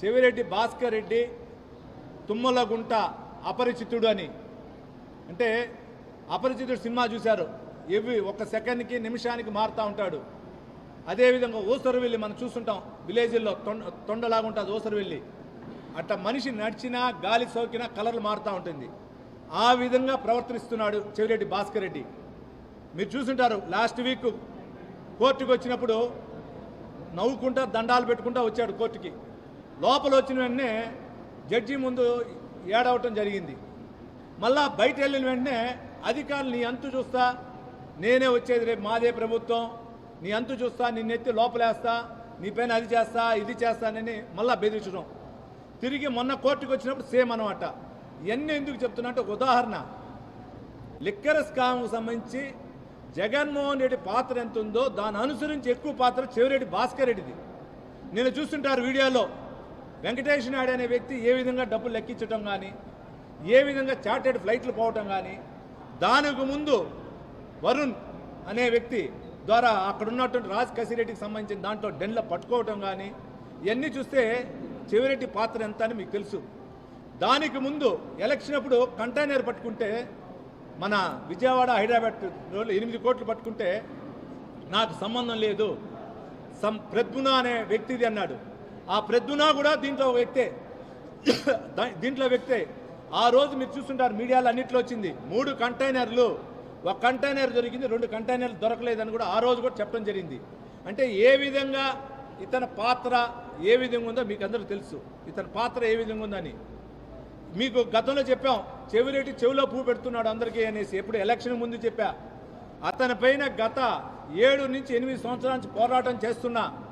చెవిరెడ్డి భాస్కర్ రెడ్డి తుమ్మలగుంట అపరిచితుడు అని. అంటే అపరిచితుడు సినిమా చూశారు. ఎవి ఒక సెకండ్కి నిమిషానికి మారుతూ ఉంటాడు. అదేవిధంగా ఊసరవెల్లి మనం చూస్తుంటాం. విలేజ్ల్లో తొండ తొండలాగా ఉంటుంది ఊసరవెల్లి అట్లా మనిషి నడిచినా గాలి సోకినా కలర్లు మారుతూ ఉంటుంది. ఆ విధంగా ప్రవర్తిస్తున్నాడు చెవిరెడ్డి భాస్కర్ రెడ్డి. మీరు చూసుంటారు లాస్ట్ వీక్ కోర్టుకు వచ్చినప్పుడు నవ్వుకుంటా దండాలు పెట్టుకుంటా వచ్చాడు కోర్టుకి. లోపల వచ్చిన వెంటనే జడ్జి ముందు ఏడవటం జరిగింది. మళ్ళా బయట వెళ్ళిన వెంటనే అధికారులు నీ అంతు చూస్తా నేనే వచ్చేది రేపు మాదే ప్రభుత్వం నీ అంతు చూస్తా నిన్నెత్తి లోపలేస్తా నీ పైన అది చేస్తా ఇది చేస్తానని మళ్ళా బెదిరించడం. తిరిగి మొన్న కోర్టుకు వచ్చినప్పుడు సేమ్ అనమాట ఇవన్నీ ఎందుకు చెప్తున్నా అంటే ఒక ఉదాహరణ. లిక్కర్ స్కామ్కు సంబంధించి జగన్మోహన్ రెడ్డి పాత్ర ఎంత ఉందో దాన్ని అనుసరించి ఎక్కువ పాత్ర చెవిరెడ్డి భాస్కర్ రెడ్డిది. నేను చూస్తుంటారు వీడియోలో. వెంకటేష్ నాయుడు అనే వ్యక్తి ఏ విధంగా డబ్బులు లెక్కించడం కానీ ఏ విధంగా చార్టెడ్ ఫ్లైట్లు పోవటం కానీ దానికి ముందు వరుణ్ అనే వ్యక్తి ద్వారా అక్కడ ఉన్నటువంటి రాజ్ కసిరెడ్డికి సంబంధించిన దాంట్లో డెన్లో పట్టుకోవటం కానీ ఇవన్నీ చూస్తే చెవిరెడ్డి పాత్ర ఎంత అని మీకు తెలుసు. దానికి ముందు ఎలక్షన్ అప్పుడు కంటైనర్ పట్టుకుంటే మన విజయవాడ హైదరాబాద్ రోడ్లు ఎనిమిది కోట్లు పట్టుకుంటే నాకు సంబంధం లేదు. సం ప్రద్మున అనే వ్యక్తిది అన్నాడు. ఆ ప్రద్మున కూడా దీంట్లో వ్యక్తే. దీంట్లో వ్యక్తే. ఆ రోజు మీరు చూస్తుంటారు మీడియాలో అన్నింటిలో వచ్చింది. మూడు కంటైనర్లు. ఒక కంటైనర్ దొరికింది రెండు కంటైనర్లు దొరకలేదని కూడా ఆ రోజు కూడా చెప్పడం జరిగింది. అంటే ఏ విధంగా ఇతని పాత్ర ఏ విధంగా ఉందో మీకు అందరూ తెలుసు. ఇతని పాత్ర ఏ విధంగా ఉందని. మీకు గతంలో చెప్పాం చెవిరెడ్డి చెవిలో పువ్వు పెడుతున్నాడు అందరికీ అనేసి. ఎప్పుడు ఎలక్షన్ ముందు చెప్పా. అతని పైన గత ఏడు నుంచి ఎనిమిది సంవత్సరాల నుంచి పోరాటం చేస్తున్నా